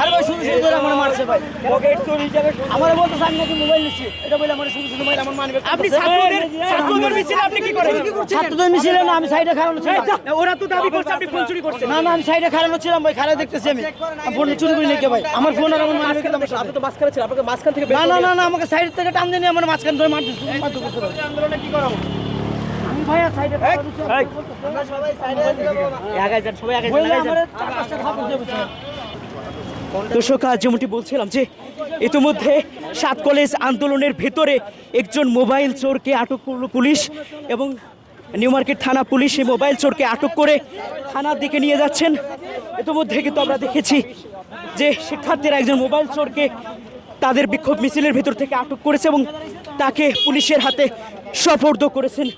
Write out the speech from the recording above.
আরে ভাই শুধু শুধু আমার মারছে ভাই। পকেট চোর হিসাবে আমার বলতে আমি নাকি মোবাইল নিচ্ছি? এটা বলে আমার শুধু শুধু মাইল আমার মানবে আপনি ছাত্রদের ছাত্রদের মিছিলে আপনি কি করেন? ছাত্রদের মিছিলে না আমি সাইডে খারানো ছিলাম। ওরা তো দাবি করছে আপনি ফোন চুরি করছেন। না না আমি সাইডে খারানো ছিলাম ভাই খারাপ দেখতেছি আমি। আমি ফোন চুরি করি নাকি ভাই? আমার ফোন আর আমার মানবে কিন্তু আপনি তো মাঝখানে ছিলেন আপনাকে মাঝখান থেকে না না না না আমাকে সাইড থেকে টান দিয়ে আমার মাঝখান ধরে মার দিচ্ছে মার আন্দোলনে কি। আমরা সবাই। আগায় যান সবাই বললে যান দর্শক যেমনটি বলছিলাম যে ইতিমধ্যে সাত কলেজ আন্দোলনের ভেতরে একজন মোবাইল চোরকে আটক করল পুলিশ এবং নিউ মার্কেট থানা পুলিশ এই মোবাইল চোরকে আটক করে থানার দিকে নিয়ে যাচ্ছেন। ইতিমধ্যে কিন্তু আমরা দেখেছি যে শিক্ষার্থীরা একজন মোবাইল চোরকে তাদের বিক্ষোভ মিছিলের ভেতর থেকে আটক করেছে এবং তাকে পুলিশের হাতে সফর্দ করেছেন।